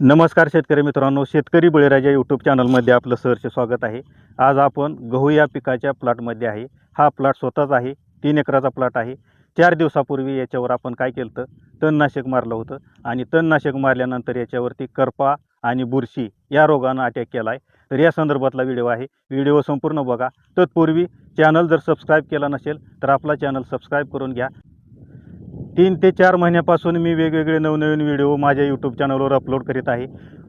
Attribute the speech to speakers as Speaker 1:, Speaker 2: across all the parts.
Speaker 1: नमस्कार शेतकरी मित्रांनो शेतकरी बळीराजा यूट्यूब चॅनलमध्ये आपलं सहर्ष स्वागत आहे. आज आपण गहू या पिकाच्या प्लॉटमध्ये आहे. हा प्लॉट स्वतःच आहे तीन एकराचा प्लॉट आहे. चार दिवसापूर्वी याच्यावर आपण काय केलं तर तणनाशक मारलं होतं आणि तणनाशक मारल्यानंतर याच्यावरती करपा आणि बुरशी या रोगानं अटॅक केला आहे तर या संदर्भातला व्हिडिओ आहे. व्हिडिओ संपूर्ण बघा. तत्पूर्वी चॅनल जर सबस्क्राईब केला नसेल तर आपला चॅनल सबस्क्राईब करून घ्या. तीन ते चार महिन्यापासून मी वेगवेगळे नवनवीन व्हिडिओ माझ्या यूट्यूब चॅनलवर अपलोड करीत आहे.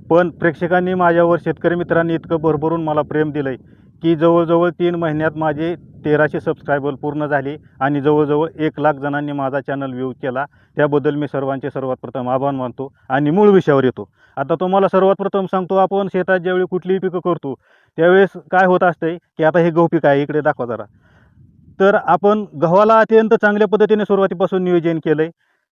Speaker 1: पण प्रेक्षकांनी माझ्यावर शेतकरी मित्रांनी इतकं भरभरून मला प्रेम दिलं आहे की जवळजवळ तीन महिन्यात माझे तेराशे सबस्क्रायबर पूर्ण झाले आणि जवळजवळ एक लाख जणांनी माझा चॅनल व्ह्यू केला. त्याबद्दल मी सर्वांचे सर्वात प्रथम आभार मानतो आणि मूळ विषयावर येतो. आता तुम्हाला सर्वात प्रथम सांगतो आपण शेतात ज्यावेळी कुठलीही पिकं करतो त्यावेळेस काय होत असतंय की आता हे गहू पीक आहे इकडे दाखवा जरा. तर आपण गव्हाला अत्यंत चांगल्या पद्धतीने सुरुवातीपासून नियोजन केलं आहे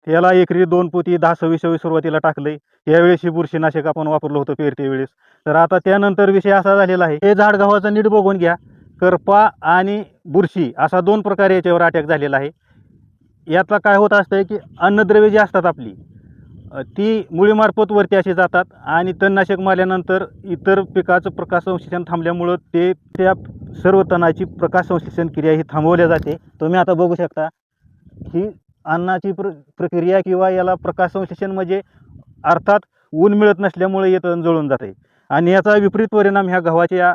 Speaker 1: याला एकरी दोन पोती दहा सव्वीस सव्वीस सुरुवातीला टाकलं आहे यावेळेस ही बुरशीनाशक आपण वापरलं होतं पेरते वेळेस. तर आता त्यानंतर विषय असा झालेला आहे. हे झाड गव्हाचं नीट बघून घ्या. करपा आणि बुरशी असा दोन प्रकारे याच्यावर अटॅक झालेला आहे. यातला काय होत असतं की अन्नद्रव्ये जी असतात आपली ती मुळीमार्फत वरती अशी जातात आणि तणनाशक मारल्यानंतर इतर पिकाचं प्रकाश संश्लेषण थांबल्यामुळं ते त्या सर्व तणाची प्रकाश संश्लेषण क्रिया ही थांबवल्या जाते. तुम्ही आता बघू शकता ही अन्नाची प्र प्रक्रिया किंवा याला प्रकाश संश्लेषण म्हणजे अर्थात ऊन मिळत नसल्यामुळे हे तण जळून जाते. आणि याचा विपरीत परिणाम ह्या गव्हाच्या या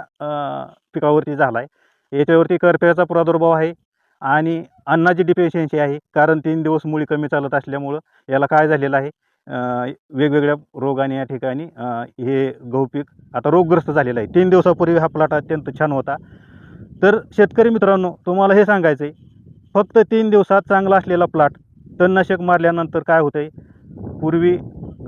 Speaker 1: पिकावरती झाला आहे याच्यावरती करप्याचा प्रादुर्भाव आहे आणि अन्नाची डिफिशियन्सी आहे. कारण तीन दिवस मुळी कमी चालत असल्यामुळं याला काय झालेलं आहे? वेगवेगळ्या रोगाने या ठिकाणी हे गहू पीक आता रोगग्रस्त झालेलं आहे. तीन दिवसापूर्वी हा प्लॉट अत्यंत छान होता. तर शेतकरी मित्रांनो तुम्हाला हे सांगायचं आहे फक्त तीन दिवसात चांगला असलेला प्लॉट तणनाशक मारल्यानंतर काय होतं आहे पूर्वी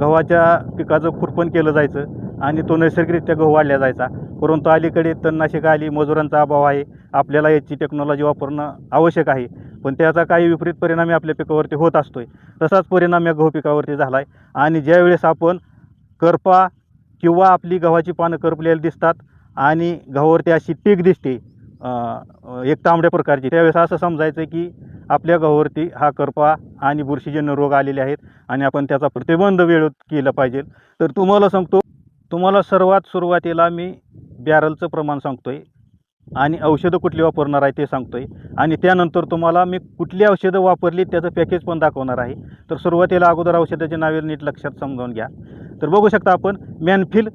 Speaker 1: गव्हाच्या पिकाचं खुरपण केलं जायचं आणि तो नैसर्गिकरित्या गहू वाढल्या जायचा. परंतु अलीकडे तणनाशक आली मजुरांचा अभाव आहे. आपल्याला याची टेक्नॉलॉजी वापरणं आवश्यक आहे. पण त्याचा काही विपरीत परिणामी आपल्या पिकावरती होत असतो आहे तसाच परिणाम या गहू पिकावरती झाला आहे आणि ज्यावेळेस आपण करपा किंवा आपली गव्हाची पानं करपलेली दिसतात आणि गव्हावरती अशी टीक दिसते एक तांबड्या प्रकारची त्यावेळेस असं समजायचं की आपल्या गव्हावरती हा करपा आणि बुरशीजन्य रोग आलेले आहेत आणि आपण त्याचा प्रतिबंध वेळेत केला पाहिजे. तर तुम्हाला सांगतो तुम्हाला सर्वात सुरुवातीला मी बॅरलचं प्रमाण सांगतो आहे आणि औषधं कुठली वापरणार आहे ते सांगतो आहे आणि त्यानंतर तुम्हाला मी कुठली औषधं वापरली त्याचं पॅकेज पण दाखवणार आहे. तर सुरुवातीला अगोदर औषधाचे नावे नीट लक्षात समजावून घ्या. तर बघू शकता आपण मॅनफिल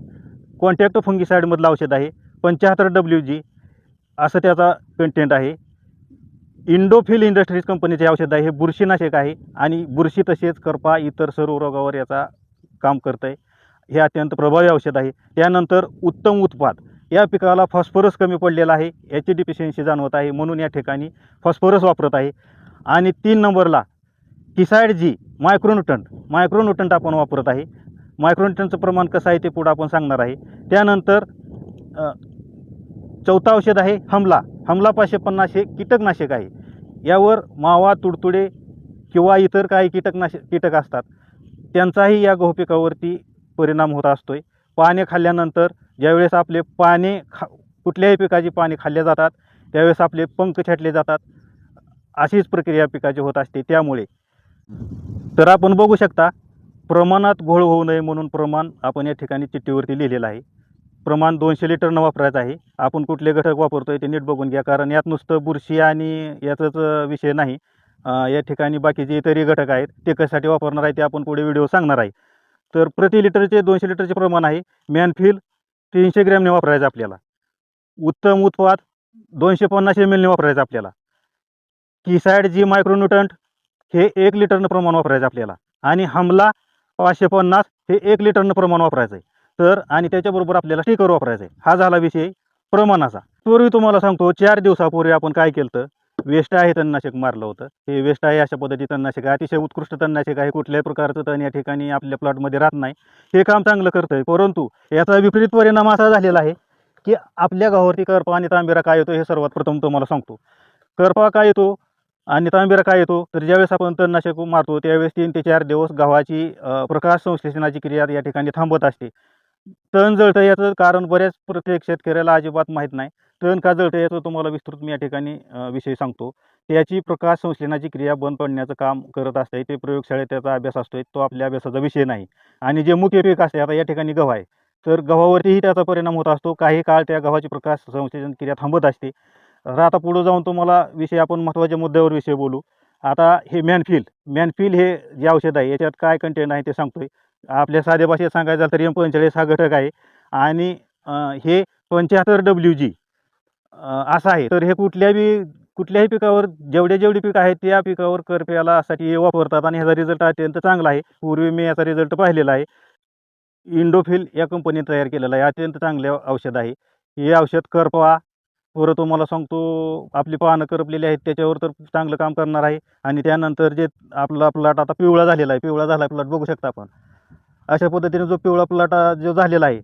Speaker 1: कॉन्टॅक्ट फंगीसाईडमधलं औषध आहे. पंच्याहत्तर डब्ल्यू जी असं त्याचा कंटेंट आहे. इंडोफिल इंडस्ट्रीज कंपनीचे औषध आहे. हे बुरशीनाशक आहे. आणि बुरशी तसेच करपा इतर सर्व रोगावर याचा काम करतं आहे हे अत्यंत प्रभावी औषध आहे. त्यानंतर उत्तम उत्पाद. या पिकाला फॉस्फरस कमी पडलेला आहे याची डिफिशियन्सी जाणवत आहे म्हणून या ठिकाणी फॉस्फरस वापरत आहे. आणि तीन नंबरला किसाईड जी मायक्रोन्युटंट मायक्रोन्युटंट आपण वापरत आहे. मायक्रोन्युटंटचं प्रमाण कसं आहे ते पुढं आपण सांगणार आहे. त्यानंतर चौथा औषध आहे हमला. हमला पाचशे पन्नास हे कीटकनाशक आहे. यावर मावा तुडतुडे किंवा इतर काही कीटकनाशक कीटक असतात. त्यांचाही या गहू पिकावरती परिणाम होत असतो आहे पाने खाल्ल्यानंतर ज्यावेळेस आपले पाने खा कुठल्याही पिकाची पाने खाल्ले जातात त्यावेळेस आपले पंख छाटले जातात. अशीच प्रक्रिया पिकाची होत असते. त्यामुळे तर आपण बघू शकता प्रमाणात घोळ होऊ नये म्हणून प्रमाण आपण या ठिकाणी चिठ्ठीवरती लिहिलेलं आहे. प्रमाण दोनशे लिटरनं वापरायचं आहे. आपण कुठले घटक वापरतो आहे ते नीट बघून घ्या. कारण यात नुसतं बुरशी आणि याचाच विषय नाही. या ठिकाणी बाकीचे इतरही घटक आहेत ते कशासाठी वापरणार आहे ते आपण पुढे व्हिडिओ सांगणार आहे. तर प्रति लिटरचे दोनशे लिटरचे प्रमाण आहे. मॅनफिल तीनशे ग्रॅमने वापरायचं आपल्याला. उत्तम उत्पाद दोनशे पन्नास एम एलने वापरायचं आपल्याला. किसाईड जी मायक्रोन्युटंट हे एक लिटरनं प्रमाण वापरायचं आपल्याला. आणि हमला पाचशे पन्नास हे एक लिटरनं प्रमाण वापरायचं आहे तर आणि त्याच्याबरोबर आपल्याला स्टिकर वापरायचं आहे हा झाला विषय प्रमाणाचा. पूर्वी तुम्हाला सांगतो चार दिवसापूर्वी आपण काय केलं तर वेस्ट आहे तणनाशक मारलं होतं. हे वेस्ट आहे अशा पद्धती तणनाशक आहे. अतिशय उत्कृष्ट तणनाशक आहे. कुठल्याही प्रकारचं तण या ठिकाणी आपल्या प्लॉटमध्ये राहत नाही. हे काम चांगलं करतं आहे परंतु याचा विपरीत परिणाम असा झालेला आहे की आपल्या गावावरती करपा आणि तांबेरा काय येतो हे सर्वात प्रथम तुम्हाला सांगतो. करपा काय येतो आणि तांबेरा काय येतो? तर ज्यावेळेस आपण तणनाशक मारतो त्यावेळेस तीन ते चार दिवस गव्हाची प्रकाश संश्लेषणाची क्रिया या ठिकाणी थांबत असते. तण जळतं याचं कारण बऱ्याच प्रत्येक शेतकऱ्याला अजिबात माहीत नाही. तण का जळतं याचं तुम्हाला विस्तृत मी या ठिकाणी विषय सांगतो. त्याची प्रकाश संश्लेषणाची क्रिया बंद पडण्याचं काम करत असते. ते प्रयोगशाळेत त्याचा अभ्यास असतो तो आपल्या अभ्यासाचा विषय नाही. आणि जे मुख्य पीक असते आता या ठिकाणी गव्हा आहे तर गव्हावरतीही त्याचा परिणाम होत असतो. काही काळ त्या गव्हाची प्रकाश संश्लेषण क्रिया थांबत असते. तर आता पुढं जाऊन तुम्हाला विषय आपण महत्त्वाच्या मुद्द्यावर विषय बोलू. आता हे मॅनफिल मॅनफिल हे जे औषध आहे याच्यात काय कंटेंट आहे ते सांगतोय. आपल्या साध्या भाषेत सांगायचं झालं तर एम पंचेचाळीस हा घटक आहे. आणि हे पंच्याहत्तर डब्ल्यू जी असं आहे. तर हे कुठल्याही कुठल्याही पिकावर जेवढे जेवढे पीक आहेत त्या पिकावर करप्यालासाठी हे वापरतात आणि ह्याचा रिझल्ट अत्यंत चांगला आहे. पूर्वी मी याचा रिझल्ट पाहिलेला आहे. इंडोफिल या कंपनीने तयार केलेला आहे. अत्यंत चांगले औषध आहे. हे औषध करपा परत तुम्हाला सांगतो आपली पानं करपलेली आहेत त्याच्यावर तर चांगलं काम करणार आहे. आणि त्यानंतर जे आपला प्लॉट आता पिवळा झालेला आहे. पिवळा झाला प्लॉट बघू शकता आपण. अशा पद्धतीने जो पिवळा प्लॉट जो झालेला आहे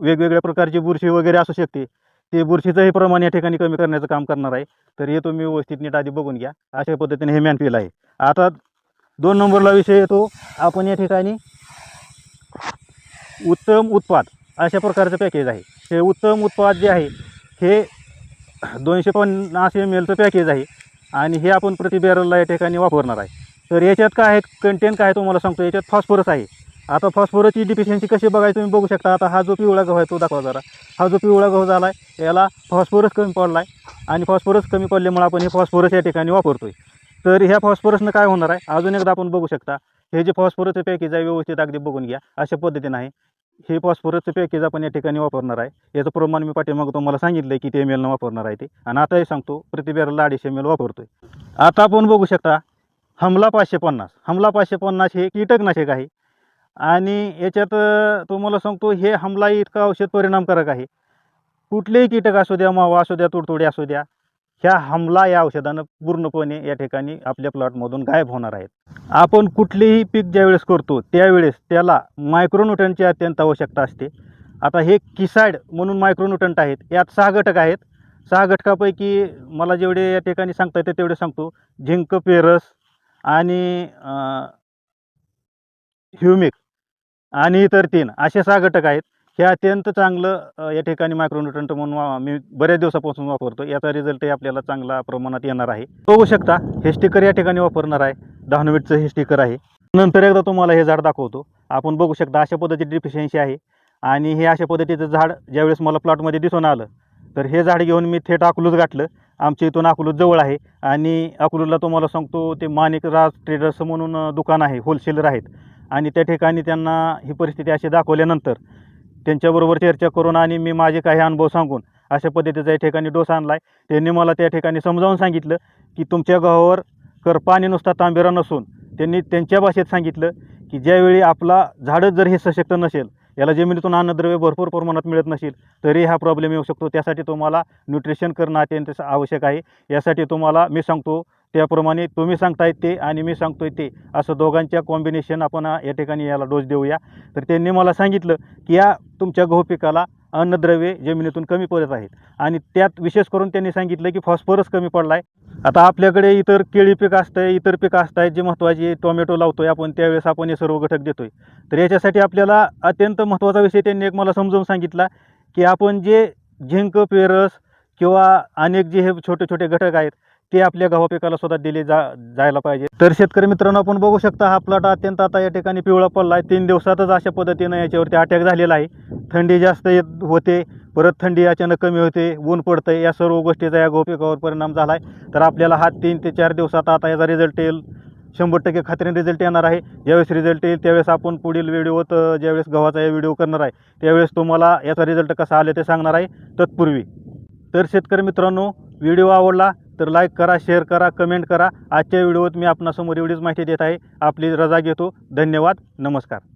Speaker 1: वेगवेगळ्या प्रकारची बुरशी वगैरे असू शकते. ते बुरशीचंही प्रमाण या ठिकाणी कमी करण्याचं काम करणार आहे. तर हे तुम्ही व्यवस्थित नीट आधी बघून घ्या. अशा पद्धतीने हे मॅनफिल आहे. आता दोन नंबरला विषय येतो. आपण या ठिकाणी उत्तम उत्पाद अशा प्रकारचं पॅकेज आहे. हे उत्तम उत्पाद जे आहे हे दोनशे पन्नास एम एलचं पॅकेज आहे आणि हे आपण प्रति बॅरलला या ठिकाणी वापरणार आहे. तर याच्यात काय आहे? कंटेंट काय आहे तुम्हाला सांगतो. याच्यात फॉस्फरस आहे. आता फॉस्फरसची डिफिशियन्सी कशी बघायची तुम्ही बघू शकता. आता हा जो पिवळा गहू आहे तो दाखवा जरा. हा जो पिवळा गहू झाला आहे याला फॉस्फरस कमी पडला आहे आणि फॉस्फरस कमी पडल्यामुळे आपण हे फॉस्फरस या ठिकाणी वापरतोय. तर ह्या फॉस्फरसनं काय होणार आहे? अजून एकदा आपण बघू शकता. हे जे फॉस्फरसचं पॅकेज आहे व्यवस्थित अगदी बघून घ्या. अशा पद्धतीनं आहे. हे फॉस्फरसचं पॅकेज आपण या ठिकाणी वापरणार आहे. याचं प्रमाण मी पाठीमागं तुम्हाला सांगितलं आहे ते एम एलनं वापरणार आहे ते. आणि आताही सांगतो प्रतिबेरला अडीचशे एम एल वापरतोय. आता आपण बघू शकता हमला पाचशे पन्नास. हमला पाचशे पन्नास हे कीटकनाशक आहे. आणि याच्यात तुम्हाला सांगतो हे हमला इतका औषध परिणामकारक आहे. कुठलेही कीटक असू द्या मावा असू द्या तुडतुडे असू द्या ह्या हमला या औषधानं पूर्णपणे या ठिकाणी आपल्या प्लॉटमधून गायब होणार आहेत. आपण कुठलेही पीक ज्यावेळेस करतो त्यावेळेस त्याला मायक्रोन्युट्रनची अत्यंत आवश्यकता असते. आता हे किसाड म्हणून मायक्रोन्युट्रंट आहेत यात सहा घटक आहेत. सहा घटकापैकी मला जेवढे या ठिकाणी सांगता येते तेवढे सांगतो. झिंक पेरस आणि ह्युमिक. आणि इतर तीन असे सहा घटक आहेत. हे अत्यंत चांगलं या ठिकाणी मायक्रोन्युट्रंट म्हणून वा- मी बऱ्याच दिवसापासून वापरतो याचा रिझल्टही आपल्याला चांगला प्रमाणात येणार आहे. बघू शकता हे स्टिकर या ठिकाणी वापरणार आहे. दहानवीटचं हे स्टिकर आहे. नंतर एकदा तुम्हाला हे झाड दाखवतो. आपण बघू शकता अशा पद्धतीची डिफिशियन्सी आहे. आणि हे अशा पद्धतीचं झाड ज्यावेळेस मला प्लॉटमध्ये दिसून आलं तर हे झाड घेऊन मी थेट अकलूज गाठलं. आमच्या इथून अकलूज जवळ आहे. आणि अकलूजला तुम्हाला सांगतो ते माणिक राज ट्रेडर्स म्हणून दुकान आहे. होलसेलर आहेत. आणि त्या ठिकाणी त्यांना ही परिस्थिती अशी दाखवल्यानंतर त्यांच्याबरोबर चर्चा करून आणि मी माझे काही अनुभव सांगून अशा पद्धतीचा या ठिकाणी डोस आणला आहे त्यांनी मला त्या ठिकाणी समजावून सांगितलं की तुमच्या गव्हावर करपा आणि नुसता तांबेरा नसून त्यांनी त्यांच्या भाषेत सांगितलं की ज्यावेळी आपला झाडं जर हे सशक्त नसेल याला जमिनीतून अन्नद्रव्य भरपूर प्रमाणात मिळत नसेल तरी हा प्रॉब्लेम येऊ शकतो. त्यासाठी तुम्हाला न्यूट्रिशन करणं अत्यंत आवश्यक आहे. यासाठी तुम्हाला मी सांगतो त्याप्रमाणे तुम्ही सांगताय ते आणि मी सांगतोय ते असं दोघांच्या कॉम्बिनेशन आपण या ठिकाणी याला डोस देऊया. तर त्यांनी मला सांगितलं की या तुमच्या गहू पिकाला अन्नद्रव्ये जमिनीतून कमी पडत आहेत. आणि त्यात विशेष करून त्यांनी सांगितलं की फॉस्फरस कमी पडला आहे आता आपल्याकडे इतर केळी पीक असतं इतर पिकं असत आहेत जे महत्त्वाची टोमॅटो लावतो आहे आपण त्यावेळेस आपण हे सर्व घटक देतो आहे तर याच्यासाठी आपल्याला अत्यंत महत्त्वाचा विषय त्यांनी एक मला समजावून सांगितला की आपण जे झिंक पेरस किंवा अनेक जे हे छोटे छोटे घटक आहेत ते आपल्या गव्हा पिकाला सुद्धा दिले जा जायला पाहिजे. तर शेतकरी मित्रांनो आपण बघू शकता हा प्लॉट अत्यंत आता या ठिकाणी पिवळा पडला आहे तीन दिवसातच अशा पद्धतीनं याच्यावरती अटॅक झालेला आहे. थंडी जास्त येत होते परत थंडी अचानक कमी होते ऊन पडतं या सर्व गोष्टीचा या गहू पिकावर परिणाम झाला आहे तर आपल्याला हा तीन ते चार दिवसात आता याचा रिझल्ट येईल. शंभर टक्के खात्रीने रिझल्ट येणार आहे. ज्यावेळेस रिझल्ट येईल त्यावेळेस आपण पुढील व्हिडिओत ज्यावेळेस गव्हाचा या व्हिडिओ करणार आहे त्यावेळेस तुम्हाला याचा रिझल्ट कसा आला ते सांगणार आहे तत्पूर्वी. तर शेतकरी मित्रांनो व्हिडिओ आवडला तर लाईक करा शेअर करा कमेंट करा. आजच्या व्हिडिओत मी आपणासमोर एवढीच माहिती देत आहे. आपली रजा घेतो. धन्यवाद. नमस्कार.